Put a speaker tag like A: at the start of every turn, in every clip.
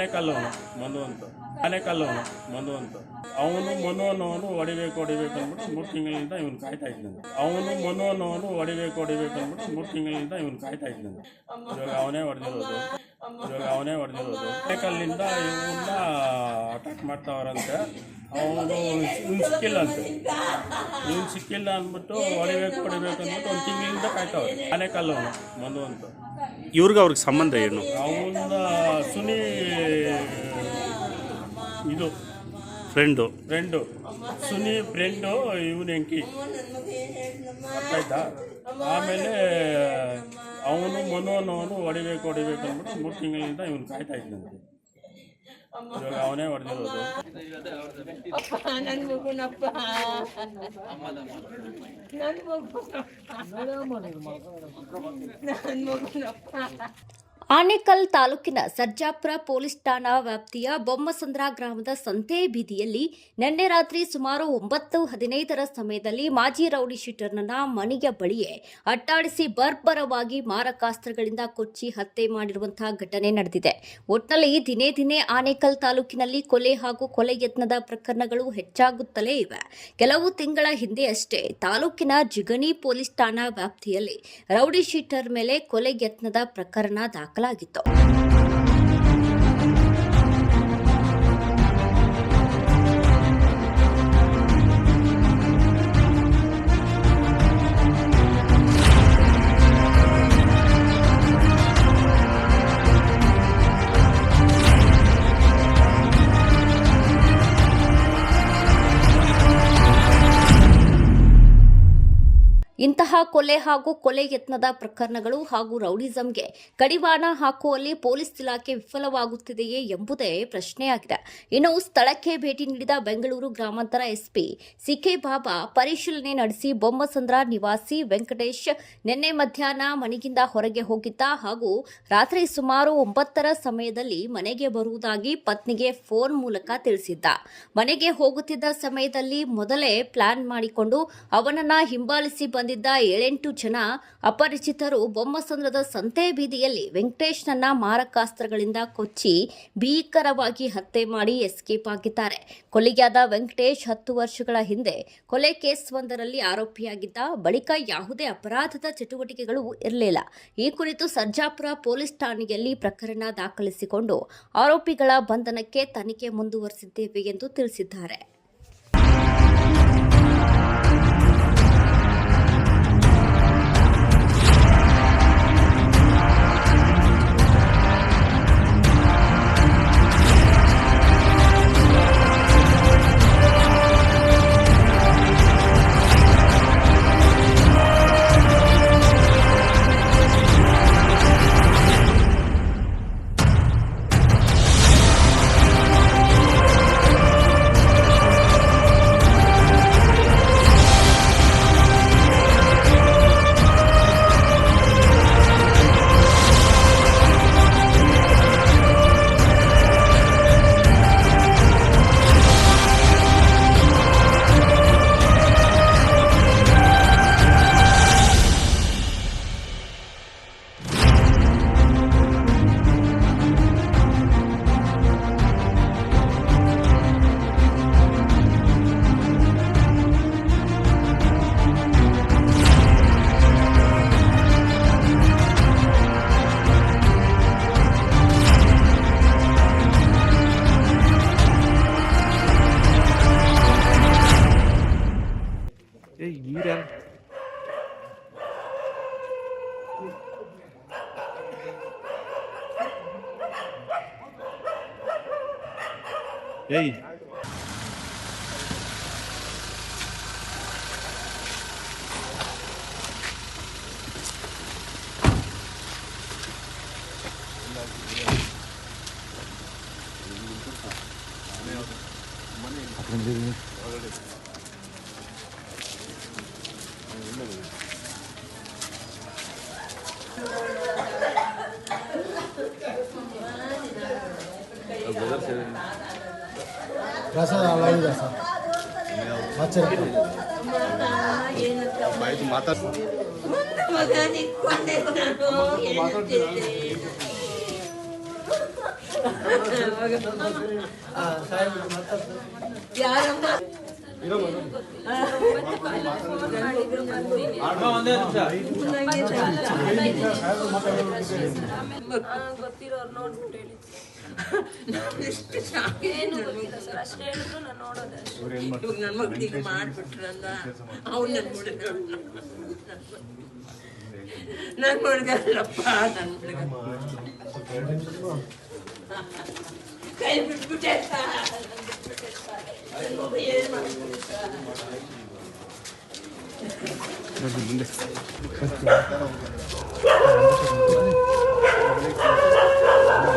A: ಆನೆಕಲ್ಲು ಮನು ಅಂತ ಆನೆಕಲ್ಲು ಮನು ಅವನು ಮನು ಅನ್ನೋನು ಹೊಡಿಬೇಕು ಹೊಡಿಬೇಕು ಅಂದ್ಬಿಟ್ಟು ಮೂರು ತಿಂಗಳಿಂದ ಇವನು ಕಾಯ್ತಾ ಇದ್ದಾನೆ. ಅವನು ಮನು ಅನ್ನೋನು ಹೊಡಿಬೇಕು ಹೊಡಿಬೇಕು ಅಂದ್ಬಿಟ್ಟು ಮೂರು ತಿಂಗಳಿಂದ ಇವನು ಕಾಯ್ತಾ ಇದ್ದಾನೆ. ಇವಾಗ ಅವನೇ ಹೊಡೆದಿರೋದು. ಇವಾಗ ಅವನೇ ಹೊಡೆದಿರೋದು. ಆನೆಕಲ್ಲಿಂದ ಇವನ್ನ ಅಟ್ಯಾಕ್ ಮಾಡ್ತಾವ್ರಂತೆ. ಅವನು ಇವ್ನು ಸಿಕ್ಕಿಲ್ಲ ಅಂತ. ಇವ್ನು ಸಿಕ್ಕಿಲ್ಲ ಅಂದ್ಬಿಟ್ಟು ಹೊಡಿಬೇಕು ಹೊಡಿಬೇಕು ಅಂದ್ಬಿಟ್ಟು ಒಂದು ತಿಂಗಳಿಂದ ಕಾಯ್ತಾವ್ರೆ. ಅವನು ಮನು ಅಂತ.
B: ಇವ್ರಿಗೆ ಅವ್ರಿಗೆ ಸಂಬಂಧ ಏನು?
A: ಅವನ ಸುನಿ ಇದು.
B: ಫ್ರೆಂಡು
A: ಫ್ರೆಂಡು ಸುನಿ ಫ್ರೆಂಡು ಇವನು ಎಂಕಿ ಆಯ್ತಾ ಆಮೇಲೆ ಅವನು ಮನು ಅನ್ನೋನು ಹೊಡಿಬೇಕು ಹೊಡಿಬೇಕು ಅಂದ್ಬಿಟ್ಟು ಮೂರು ತಿಂಗಳಿಂದ ಇವನು ಕಾಯ್ತಾ ಇದ್ದಾನೆ. ಇವಾಗ ಅವನೇ ಹೊಡೆದಿರೋದು
C: ಅಪ್ಪ ನನ್ ಮಗುನಪ್ಪ ನನ್ ಮಗು ನನ್ ಮಗುನಪ್ಪ
D: ಆನೇಕಲ್ ತಾಲೂಕಿನ ಸರ್ಜಾಪುರ ಪೊಲೀಸ್ ಠಾಣಾ ವ್ಯಾಪ್ತಿಯ ಬೊಮ್ಮಸಂದ್ರ ಗ್ರಾಮದ ಸಂತೆ ಬೀದಿಯಲ್ಲಿ ನಿನ್ನೆ ರಾತ್ರಿ ಸುಮಾರು ಒಂಬತ್ತು ಹದಿನೈದರ ಸಮಯದಲ್ಲಿ ಮಾಜಿ ರೌಡಿ ಶೀಟರ್ನ ಮನೆಯ ಬಳಿಯೇ ಅಟ್ಟಾಡಿಸಿ ಬರ್ಬರವಾಗಿ ಮಾರಕಾಸ್ತ್ರಗಳಿಂದ ಕೊಚ್ಚಿ ಹತ್ಯೆ ಮಾಡಿರುವಂತಹ ಘಟನೆ ನಡೆದಿದೆ. ಒಟ್ನಲ್ಲಿ ದಿನೇ ದಿನೇ ಆನೇಕಲ್ ತಾಲೂಕಿನಲ್ಲಿ ಕೊಲೆ ಹಾಗೂ ಕೊಲೆ ಯತ್ನದ ಪ್ರಕರಣಗಳು ಹೆಚ್ಚಾಗುತ್ತಲೇ ಇವೆ. ಕೆಲವು ತಿಂಗಳ ಹಿಂದೆ ಅಷ್ಟೇ ತಾಲೂಕಿನ ಜಿಗಣಿ ಪೊಲೀಸ್ ಠಾಣಾ ವ್ಯಾಪ್ತಿಯಲ್ಲಿ ರೌಡಿ ಶೀಟರ್ ಮೇಲೆ ಕೊಲೆ ಯತ್ನದ ಪ್ರಕರಣ ದಾಖಲಾಗಿತ್ತು ಇಂತಹ ಕೊಲೆ ಹಾಗೂ ಕೊಲೆ ಯತ್ನದ ಪ್ರಕರಣಗಳು ಹಾಗೂ ರೌಡಿಸಂಗೆ ಕಡಿವಾಣ ಹಾಕುವಲ್ಲಿ ಪೊಲೀಸ್ ಇಲಾಖೆ ವಿಫಲವಾಗುತ್ತಿದೆಯೇ ಎಂಬುದೇ ಪ್ರಶ್ನೆಯಾಗಿದೆ. ಇನ್ನು ಸ್ಥಳಕ್ಕೆ ಭೇಟಿ ನೀಡಿದ ಬೆಂಗಳೂರು ಗ್ರಾಮಾಂತರ ಎಸ್ಪಿ ಸಿಕೆ ಬಾಬಾ ಪರಿಶೀಲನೆ ನಡೆಸಿ ಬೊಮ್ಮಸಂದ್ರ ನಿವಾಸಿ ವೆಂಕಟೇಶ್ ನಿನ್ನೆ ಮಧ್ಯಾಹ್ನ ಮನೆಗಿಂದ ಹೊರಗೆ ಹೋಗಿದ್ದ ಹಾಗೂ ರಾತ್ರಿ ಸುಮಾರು ಒಂಬತ್ತರ ಸಮಯದಲ್ಲಿ ಮನೆಗೆ ಬರುವುದಾಗಿ ಪತ್ನಿಗೆ ಫೋನ್ ಮೂಲಕ ತಿಳಿಸಿದ್ದ. ಮನೆಗೆ ಹೋಗುತ್ತಿದ್ದ ಸಮಯದಲ್ಲಿ ಮೊದಲೇ ಪ್ಲಾನ್ ಮಾಡಿಕೊಂಡು ಅವನನ್ನ ಹಿಂಬಾಲಿಸಿ ಬಂದಿದ್ದ ಏಳೆಂಟು ಜನ ಅಪರಿಚಿತರು ಬೊಮ್ಮಸಂದ್ರದ ಸಂತೆ ಬೀದಿಯಲ್ಲಿ ವೆಂಕಟೇಶ್ನನ್ನ ಮಾರಕಾಸ್ತ್ರಗಳಿಂದ ಕೊಚ್ಚಿ ಭೀಕರವಾಗಿ ಹತ್ಯೆ ಮಾಡಿ ಎಸ್ಕೇಪ್ ಆಗಿದ್ದಾರೆ. ಕೊಲೆಯಾದ ವೆಂಕಟೇಶ್ ಹತ್ತು ವರ್ಷಗಳ ಹಿಂದೆ ಕೊಲೆ ಕೇಸ್ ಒಂದರಲ್ಲಿ ಆರೋಪಿಯಾಗಿದ್ದ ಬಳಿಕ ಯಾವುದೇ ಅಪರಾಧದ ಚಟುವಟಿಕೆಗಳು ಇರಲಿಲ್ಲ. ಈ ಕುರಿತು ಸರ್ಜಾಪುರ ಪೊಲೀಸ್ ಠಾಣೆಯಲ್ಲಿ ಪ್ರಕರಣ ದಾಖಲಿಸಿಕೊಂಡು ಆರೋಪಿಗಳ ಬಂಧನಕ್ಕೆ ತನಿಖೆ ಮುಂದುವರೆಸಿದ್ದೇವೆ ಎಂದು ತಿಳಿಸಿದ್ದಾರೆ.
B: ಏಯ್
E: ಪ್ರಸಾದ ಅಲ್ಲ ಸರ್ ಹಚ್ಚಿರ್ತಾರೆ
C: ಮಗ ನಿಕ್ಕೊಂಡೆ ನಾನು ಹೇಳ್ತಿದ್ದೆ ಯಾರಮ್ಮ
F: ಗೊತ್ತಿರೋರು ನೋಡ್ಬಿಟ್ಟು
C: ಶಾಕ್
F: ಏನು ಗೊತ್ತಿಲ್ಲ ಸರ್ ಅಷ್ಟೇ ನಾನು
C: ನೋಡೋದಷ್ಟೇ ನನ್ನ ಮಗನಿಗೆ ಮಾಡ್ಬಿಟ್ರಲ್ಲ ಅವ್ನು ನನ್ನ ಹುಡುಗ ನನ್ನ ಹುಡುಗ ಕೈ ಬಿಟ್ಬಿಟ್ಟೆ?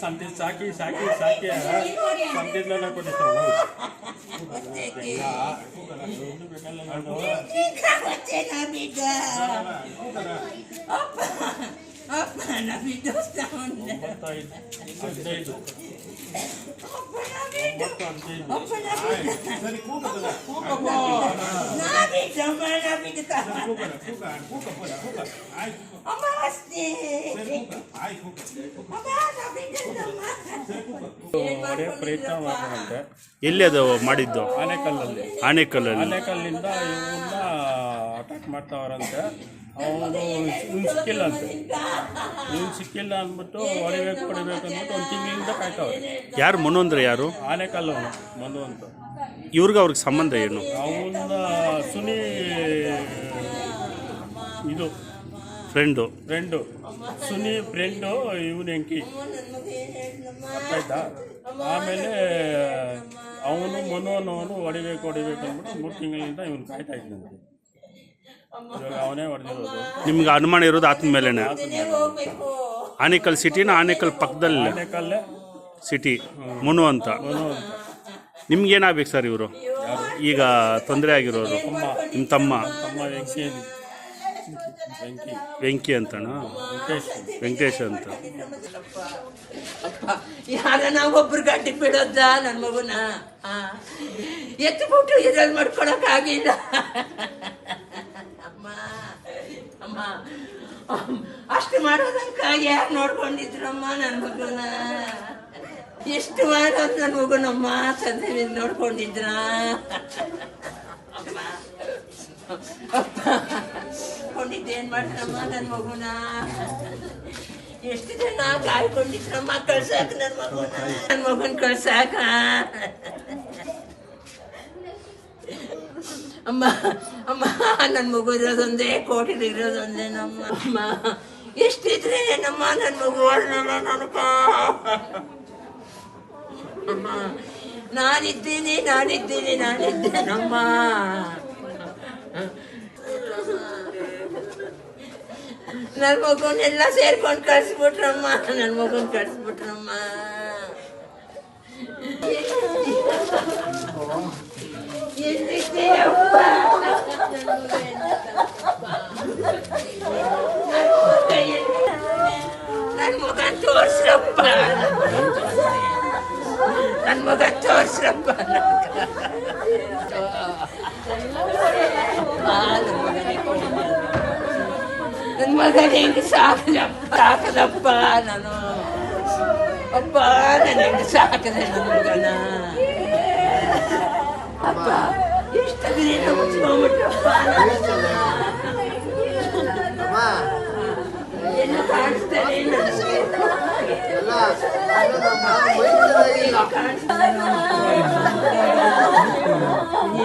C: ಸಂದೇಶ್ ಸಾಕಿ ಸಾಕಿ ಸಾಕಿ ಸಂದೇಶ ಅಪ್ಪ ನಮಗೆ ದೋಸ್ತ
A: ಹದಿನೈದು ಪ್ರಯತ್ನ
B: ಎಲ್ಲಿ ಅದು ಮಾಡಿದ್ದು?
A: ಆನೆಕಲ್ಲಲ್ಲಿ.
B: ಆನೆಕಲ್ಲಲ್ಲಿ.
A: ಆನೆಕಲ್ಲಿಂದ ಇವನ್ನ ಅಟ್ಯಾಕ್ ಮಾಡ್ತಾವ್ರಂತೆ. ಅವನು ಇವ್ನು ಸಿಕ್ಕಿಲ್ಲ ಅಂತ. ಇವ್ನು ಸಿಕ್ಕಿಲ್ಲ ಅಂದ್ಬಿಟ್ಟು ಹೊಡಿಬೇಕು ಹೊಡಿಬೇಕು ಅಂದ್ಬಿಟ್ಟು ಒಂದು ತಿಂಗಳಿಂದ ಕಾಯ್ತಾವ್ರೆ
B: ಯಾರು ಮನು ಅಂದ್ರೆ ಯಾರು?
A: ಆನೆಕಲ್ಲು ಅವನು ಮನು ಅಂತ.
B: ಇವ್ರಿಗೆ ಅವ್ರಿಗೆ ಸಂಬಂಧ ಏನು?
A: ಅವನ ಸುನಿ ಇದು
B: ಫ್ರೆಂಡು.
A: ಫ್ರೆಂಡು. ಸುನಿ ಫ್ರೆಂಡು ಇವನು ಎಂಕಿ ಆಯ್ತಾ ಆಮೇಲೆ ಅವನು ಮನು ಅನ್ನೋನು ಹೊಡಿಬೇಕು ಹೊಡಿಬೇಕು ಅಂದ್ಬಿಟ್ಟು ಮೂರು ತಿಂಗಳಿಂದ ಇವನು ಕಾಯ್ತಾ ಇದ್ದಂತೆ ಅವನೇ ಹೊಡೆದಿರೋದು.
B: ನಿಮ್ಗೆ ಅನುಮಾನ ಇರೋದು ಆತನ ಮೇಲೇನೆ. ಆನೇಕಲ್ ಸಿಟಿನ ಆನೇಕಲ್ ಪಕ್ಕದಲ್ಲಿ.
A: ಆನೆಕಲ್ಲೇ?
B: ಸಿಟಿ ಮುನು ಅಂತ. ನಿಮ್ಗೇನಾಗ್ಬೇಕು ಸರ್ ಇವರು? ಈಗ ತೊಂದರೆ ಆಗಿರೋರು. ನಿಮ್ಮ ತಮ್ಮ.
A: ತಮ್ಮ ವೆಂಕಿ
B: ಅಂತಣ
A: ವೆಂಕಟೇಶ್
B: ಅಂತ.
C: ಯಾರನ್ನ ಒಬ್ರು ಗಟ್ಟಿ ಬಿಡೋದ ನನ್ನ ಮಗುನ? ಎತ್ಬಿಟ್ಟು ಇದ್ರಲ್ಲಿ ಮಾಡ್ಕೊಳಕ್ ಆಗಿಲ್ಲ ಅಮ್ಮ ಅಮ್ಮ ಅಮ್, ಅಷ್ಟು ಮಾಡೋದಕ್ಕ ಯಾರು ನೋಡ್ಕೊಂಡಿದ್ರಮ್ಮ ನನ್ನ ಮಗುನ? ಎಷ್ಟು ಮಾಡೋದು ನನ್ನ ಮಗುನಮ್ಮ ತಂದೆ ನೋಡ್ಕೊಂಡಿದ್ರ? ಅಪ್ಪ ಕೊಂಡಿದ್ದೇನ್ ಮಾಡ್ರಮ್ಮ ನನ್ನ ಮಗುನ? ಎಷ್ಟು ಜನ ಕಾಯ್ಕೊಂಡಿದ್ರಮ್ಮ ಕಳ್ಸಾಕ ನನ್ನ ಮಗುನ? ನನ್ನ ಮಗನ್ ಕಳ್ಸಾಕ? ಅಮ್ಮ ಅಮ್ಮ ನನ್ನ ಮಗು ಇರೋದೊಂದೇ ಕೋಟಿ ಇರೋದೊಂದೇ ನಮ್ಮ ಅಮ್ಮ. ಎಷ್ಟಿದ್ರೆ ನಮ್ಮ ನನ್ನ ಮಗು ಒಳ್ಳೆಲ್ಲ ನನಗ? ಅಮ್ಮ, ನಾನಿದ್ದೀನಿ ನಾನಿದ್ದೀನಿ ನಾನಿದ್ದೇನಮ್ಮ ನನ್ನ ಮಗುನೆಲ್ಲ ಸೇರ್ಕೊಂಡು ಕಳ್ಸ್ಬಿಟ್ರಮ್ಮ ನನ್ನ ಮಗುನ್ ಕಳ್ಸ್ಬಿಟ್ರಮ್ಮ ಎಲ್ಲಿದ್ದೆ ಅಪ್ಪ? ನನ್ ಮಗ ತೋರ್ಸ್ರಪ್ಪ ನನ್ ಮಗ ತೋರ್ಸ್ರಪ್ಪ ನನ್ ಮಗ ಹೆಂಗ್ ಸಾಕದಪ್ಪ ಸಾಕದಪ್ಪ ನಾನು ಅಪ್ಪ ನನ್ನ ಹೆಂಗ್ ಸಾಕದೆ ನನ್ನ ಮಗನ ಅಪ್ಪ ಎಷ್ಟು ದಿನ ಮುಚ್ಕೊಂಡ್ಬಿಟ್ಟಪ್ಪ ಎಲ್ಲ ಕಾಣಿಸ್ತಾನೆ ನನಗೆ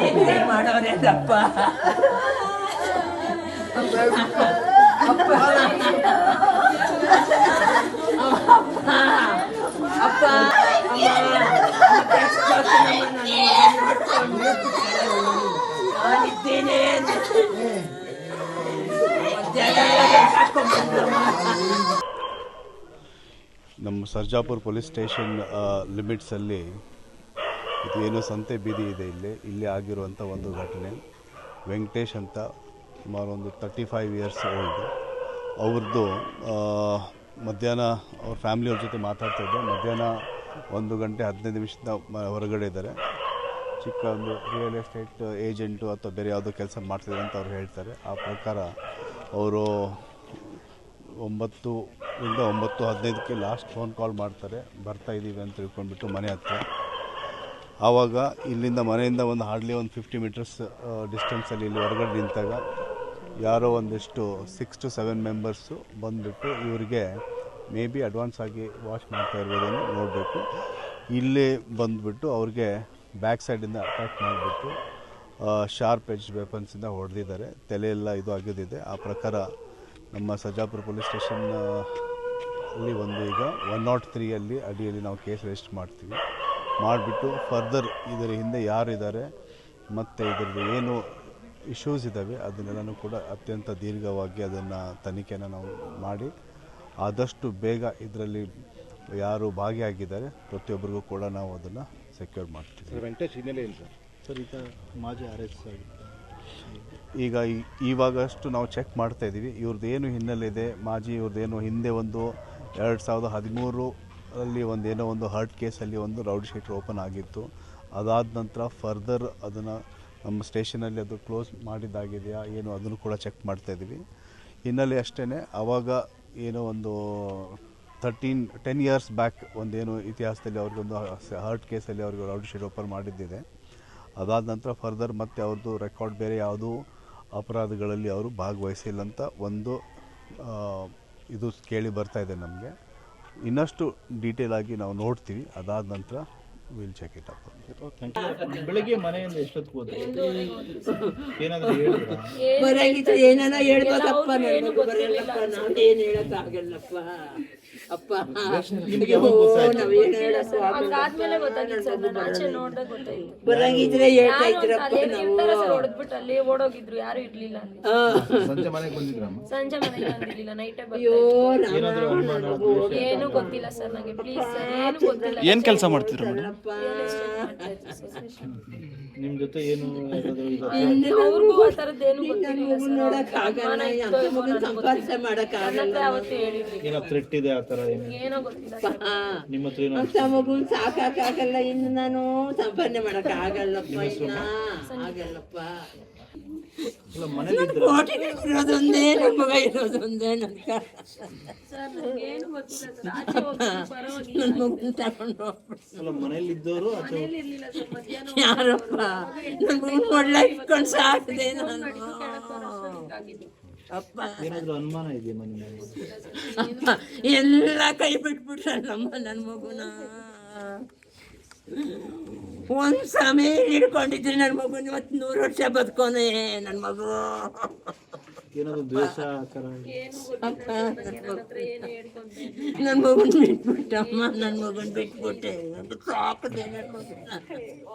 C: ಏನೇ ಮಾಡೋರೆಲ್ಲಪ್ಪ ಅಪ್ಪ ಅಪ್ಪ ನಾನಿದ್ದೇನೆ ಮಧ್ಯಾಹ್ನ ಕರ್ಕೊಂಡ್ಬಂದಮ್ಮ
G: ನಮ್ಮ ಸರ್ಜಾಪುರ ಪೊಲೀಸ್ ಸ್ಟೇಷನ್ ಲಿಮಿಟ್ಸಲ್ಲಿ ಇದು ಏನೋ ಸಂತೆ ಬೀದಿ ಇದೆ ಇಲ್ಲಿ. ಇಲ್ಲಿ ಆಗಿರುವಂಥ ಒಂದು ಘಟನೆ. ವೆಂಕಟೇಶ್ ಅಂತ ಸುಮಾರು ಒಂದು ತರ್ಟಿ ಫೈವ್ ಇಯರ್ಸ್ ಓಲ್ಡ್ ಅವ್ರದ್ದು ಮಧ್ಯಾಹ್ನ ಅವ್ರ ಫ್ಯಾಮಿಲಿಯವ್ರ ಜೊತೆ ಮಾತಾಡ್ತಾ ಇದ್ದೆ. ಮಧ್ಯಾಹ್ನ ಒಂದು ಗಂಟೆ ಹದಿನೈದು ನಿಮಿಷದ ಹೊರಗಡೆ ಇದ್ದಾರೆ. ಚಿಕ್ಕ ಒಂದು ರಿಯಲ್ ಎಸ್ಟೇಟ್ ಏಜೆಂಟು ಅಥವಾ ಬೇರೆ ಯಾವುದೋ ಕೆಲಸ ಮಾಡ್ತಿದ್ದಾರೆ ಅಂತ ಅವ್ರು ಹೇಳ್ತಾರೆ. ಆ ಪ್ರಕಾರ ಅವರು ಒಂಬತ್ತು ಇಂದ ಒಂಬತ್ತು ಹದಿನೈದಕ್ಕೆ ಲಾಸ್ಟ್ ಫೋನ್ ಕಾಲ್ ಮಾಡ್ತಾರೆ. ಬರ್ತಾ ಇದ್ದೀವಿ ಅಂತ ತಿಳ್ಕೊಂಡ್ಬಿಟ್ಟು ಮನೆ ಹತ್ರ. ಆವಾಗ ಇಲ್ಲಿಂದ ಮನೆಯಿಂದ ಒಂದು ಹಾರ್ಡ್ಲಿ ಒಂದು ಫಿಫ್ಟಿ ಮೀಟರ್ಸ್ ಡಿಸ್ಟೆನ್ಸಲ್ಲಿ ಇಲ್ಲಿ ಹೊರಗಡೆ ನಿಂತಾಗ ಯಾರೋ ಒಂದಿಷ್ಟು ಸಿಕ್ಸ್ ಟು ಸೆವೆನ್ ಮೆಂಬರ್ಸು ಬಂದುಬಿಟ್ಟು ಇವರಿಗೆ ಮೇ ಬಿ ಅಡ್ವಾನ್ಸ್ ಆಗಿ ವಾಶ್ ಮಾಡ್ತಾ ಇರ್ಬೋದನ್ನು ನೋಡಬೇಕು. ಇಲ್ಲಿ ಬಂದುಬಿಟ್ಟು ಅವ್ರಿಗೆ ಬ್ಯಾಕ್ ಸೈಡಿಂದ ಅಟ್ಯಾಕ್ ಮಾಡಿಬಿಟ್ಟು ಶಾರ್ಪ್ ಎಜ್ ವೆಪನ್ಸಿಂದ ಹೊಡೆದಿದ್ದಾರೆ. ತಲೆಯೆಲ್ಲ ಇದು ಆಗಿದ್ದಿದೆ ಆ ಪ್ರಕಾರ ನಮ್ಮ ಸಜಾಪುರ ಪೊಲೀಸ್ ಸ್ಟೇಷನ್ ಅಲ್ಲಿ ಒಂದು ಈಗ ಒನ್ ನಾಟ್ ತ್ರೀಯಲ್ಲಿ ಅಡಿಯಲ್ಲಿ ನಾವು ಕೇಸ್ ರಿಜಿಸ್ಟರ್ ಮಾಡ್ತೀವಿ. ಮಾಡಿಬಿಟ್ಟು ಫರ್ದರ್ ಇದರ ಹಿಂದೆ ಯಾರಿದ್ದಾರೆ, ಮತ್ತು ಇದರದ್ದು ಏನು ಇಶ್ಯೂಸ್ ಇದ್ದಾವೆ ಅದನ್ನೆಲ್ಲನೂ ಕೂಡ ಅತ್ಯಂತ ದೀರ್ಘವಾಗಿ ಅದನ್ನು ತನಿಖೆನ ನಾವು ಮಾಡಿ, ಆದಷ್ಟು ಬೇಗ ಇದರಲ್ಲಿ ಯಾರು ಭಾಗಿಯಾಗಿದ್ದಾರೆ, ಪ್ರತಿಯೊಬ್ಬರಿಗೂ ಕೂಡ ನಾವು ಅದನ್ನು ಸೆಕ್ಯೂರ್ ಮಾಡ್ತೀವಿ.
E: ಈತ ಮಾಜಿ ಆರ್ ಎಸ್
G: ಈಗ ಇವಾಗಷ್ಟು ನಾವು ಚೆಕ್ ಮಾಡ್ತಾ ಇದ್ದೀವಿ. ಇವ್ರದ್ದು ಏನು ಹಿನ್ನೆಲೆ ಇದೆ ಮಾಜಿ ಇವ್ರದ್ದೇನು ಹಿಂದೆ ಒಂದು ಎರಡು ಸಾವಿರದ ಹದಿಮೂರು ಅಲ್ಲಿ ಒಂದು ಏನೋ ಒಂದು ಹರ್ಟ್ ಕೇಸಲ್ಲಿ ಒಂದು ರೌಡ್ ಶೀಟ್ ಓಪನ್ ಆಗಿತ್ತು. ಅದಾದ ನಂತರ ಫರ್ದರ್ ಅದನ್ನು ನಮ್ಮ ಸ್ಟೇಷನಲ್ಲಿ ಅದು ಕ್ಲೋಸ್ ಮಾಡಿದ್ದಾಗಿದೆಯಾ ಏನು ಅದನ್ನು ಕೂಡ ಚೆಕ್ ಮಾಡ್ತಾ ಇದ್ದೀವಿ. ಹಿನ್ನೆಲೆ ಅಷ್ಟೇ ಆವಾಗ ಏನೋ ಒಂದು ತರ್ಟೀನ್ ಟೆನ್ ಇಯರ್ಸ್ ಬ್ಯಾಕ್ ಒಂದೇನು ಇತಿಹಾಸದಲ್ಲಿ ಅವ್ರಿಗೊಂದು ಹರ್ಟ್ ಕೇಸಲ್ಲಿ ಅವ್ರಿಗೆ ರೌಡ್ ಶೀಟ್ ಓಪನ್ ಮಾಡಿದ್ದಿದೆ. ಅದಾದ ನಂತರ ಫರ್ದರ್ ಮತ್ತೆ ಅವ್ರದ್ದು ರೆಕಾರ್ಡ್ ಬೇರೆ ಯಾವುದೂ ಅಪರಾಧಗಳಲ್ಲಿ ಅವರು ಭಾಗವಹಿಸಿಲ್ಲ ಅಂತ ಒಂದು ಇದು ಕೇಳಿ ಬರ್ತಾ ಇದೆ ನಮಗೆ. ಇನ್ನಷ್ಟು ಡೀಟೇಲ್ ಆಗಿ ನಾವು ನೋಡ್ತೀವಿ. ಅದಾದ ನಂತರ ವಿಲ್ ಚೆಕ್ ಇಟ್ ಅಪ್
E: ಬೆಳಗ್ಗೆ ಮನೆಯಿಂದ ಎಷ್ಟೊತ್ತು ಹೋದ್ರೆ? ಏನಾದ್ರೂ ಹೇಳಿದ್ರಾ?
C: ಬರಂಗಿತ್ತು ಏನಾನ ಹೇಳ್ಬೇಕಪ್ಪ ನನಗೆ ಬರಲ್ಲಪ್ಪ ನಾನೇನು ಹೇಳಕ್ ಆಗಲ್ಲಪ್ಪ ಅಪ್ಪ.
F: ಅದಾದ್ಮೇಲೆ ಗೊತ್ತಾಗಿತ್ತು ಸರ್ ನಾನು ಆಚೆ ನೋಡ್ದಾಗ ಗೊತ್ತಾಯ್ತು.
C: ಬರಂಗಿದ್ರೆ ಹೇಳ್ತಾ
F: ಯಾರು
C: ಇದ್ರಪ್ಪ ನಾವು.
F: ಹೊಡೆದ್ಬಿಟ್ಟು ಅಲ್ಲಿ ಓಡೋಗಿದ್ರು ಯಾರು ಇರ್ಲಿಲ್ಲ
E: ಸಂಜೆ ಮನೆಗೆ ಬಂದಿದ್ರಮ್ಮ
F: ಸಂಜೆ ಮನೆಗೆ ಬಂದಿರ್ಲಿಲ್ಲ ನೈಟ್
C: ಅಯ್ಯೋ
F: ಏನು ಗೊತ್ತಿಲ್ಲ ಸರ್ ನನಗೆ ಪ್ಲೀಸ್ ಸರ್ ಏನು ಗೊತ್ತಿಲ್ಲ.
B: ಏನು ಕೆಲಸ ಮಾಡ್ತಿದ್ರು
E: ನಿಮ್ ಜೊತೆ ಏನು
F: ಅವ್ರಿಗೂ ಆ ಏನು ಗೊತ್ತಿಲ್ಲ
C: ನೋಡಕ್ ಆಗಲ್ಲ ಸಂಪಾದನೆ ಮಾಡಕ್ ಆಗಲ್ಲ
F: ಅವತ್ತು
E: ಏನೋ ಥ್ರೆಟ್ ಇದೆ ಆ ಏನು
F: ಗೊತ್ತಿಲ್ಲ
C: ಮಗುನ್ ಸಾಕಾಗಲ್ಲ ಇನ್ನು ನಾನು ಸಂಪಾದನೆ ಮಾಡಕ್ ಆಗಲ್ಲಪ್ಪ ಇನ್ನ ಆಗಲ್ಲಪ್ಪ. ಇರೋದೊಂದೇ ನನ್ ಮಗ ಇರೋದೊಂದೇ ನನ್ಗ
F: ಸರ್ ನಂಗೆ ಏನು ಗೊತ್ತಿಲ್ಲ ಸರ್. ಆಚೆ ಹೋಗಿ ಬರೋಗಿ
C: ನನ್ ಮಗನ್ ತಗೊಂಡು ಯಾರಪ್ಪ? ನನ್ ಮಗನ್ ಇಟ್ಕೊಂಡ್ ಸಾಕಿದೆ ನಾನು. ಅಪ್ಪ.
E: ಏನಾದರೂ ಅನುಮಾನ ಇದೆ ನಿಮ್ಮ
C: ಎಲ್ಲ ಕೈ ಬಿಟ್ಬಿಟ್ರಲ್ಲಮ್ಮ ನನ್ನ ಮಗುನ. ಒಂದ್ ಸಮಯ ಹಿಡ್ಕೊಂಡಿದ್ರೆ ನನ್ನ ಮಗುನ ಇವತ್ತು ನೂರು ವರ್ಷ ಬದುಕೋನೆ ನನ್ನ ಮಗು. ನನ್ನ ಮಗುನ್ ಬಿಟ್ಬಿಟ್ಟಮ್ಮ ನನ್ನ ಮಗುನ್ ಬಿಟ್ಬಿಟ್ಟೆ. ಸಾಕದೆ ನನ್ನ